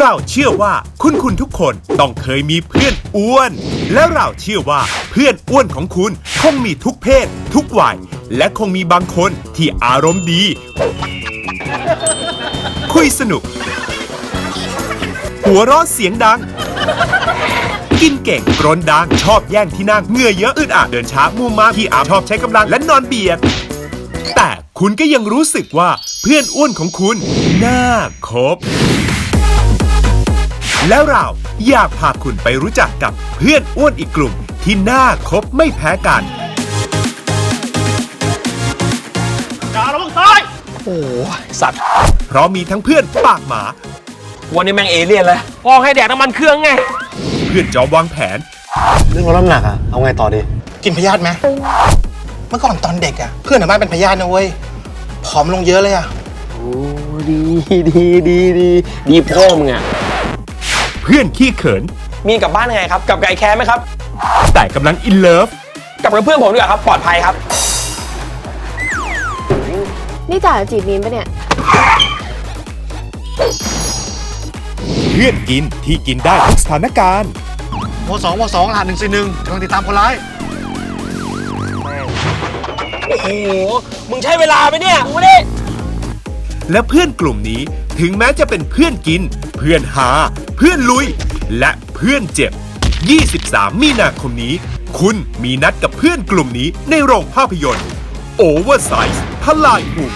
เราเชื่อว่าคุณคุณทุกคนต้องเคยมีเพื่อนอ้วน และเราเชื่อว่าเพื่อนอ้วนของคุณคงมีทุกเพศ ทุกวัยและคงมีบางคนที่อารมณ์ดี คุยสนุก หัวเราะเสียงดัง กินเก่งกรนดัง ชอบแย่งที่นั่งเหงื่อเยอะอึดอัดเดินช้ามูมาที่อาชอบใช้กำลังและนอนเบียด แต่คุณก็ยังรู้สึกว่าเพื่อนอ้วนของคุณ น่าคบ แล้วเราอยากพาคุณไปรู้จักกับเพื่อนอ้วนอีกกลุ่มที่น่าคบไม่แพ้กันโอ้ยสัตว์ เพราะมีทั้งเพื่อนปากหมา วันนี้แม่งเอเลี่ยนเลยพอให้แดกน้ำมันเครื่องไง เพื่อนจอมวางแผน เรื่องลดน้ำหนักอะเอาไงต่อดี กินพยาธิไหมเมื่อก่อนตอนเด็กอะเพื่อนในบ้านเป็นพยาธินะเว้ยผอมลงเยอะเลยอะโอ้ดีดีดีดีดีพ่อมึงอะเพื่อนขี้เขิน มีนกลับบ้านยังไงครับกลับไก่แคร์ไหมครับ แต่กำลังอินเลิฟกลับกับเพื่อนผมดีกว่าครับ ปลอดภัยครับ นี่จ่าจะจีบมีนปะเนี่ย เพื่อนกินที่กินได้ทุกสถานการณ์วสองวสองรหัสหนึ่งสี่หนึ่งกำลังติดตามคนร้าย โอ้โห มึงใช้เวลาไปเนี่ย มึงไม่ได้และเพื่อนกลุ่มนี้ ถึงแม้จะเป็นเพื่อนกิน เพื่อนหา เพื่อนลุย และเพื่อนเจ็บ 23 มีนาคมนี้ คุณมีนัดกับเพื่อนกลุ่มนี้ในโรงภาพยนตร์โอเวอร์ไซส์ทลายหุม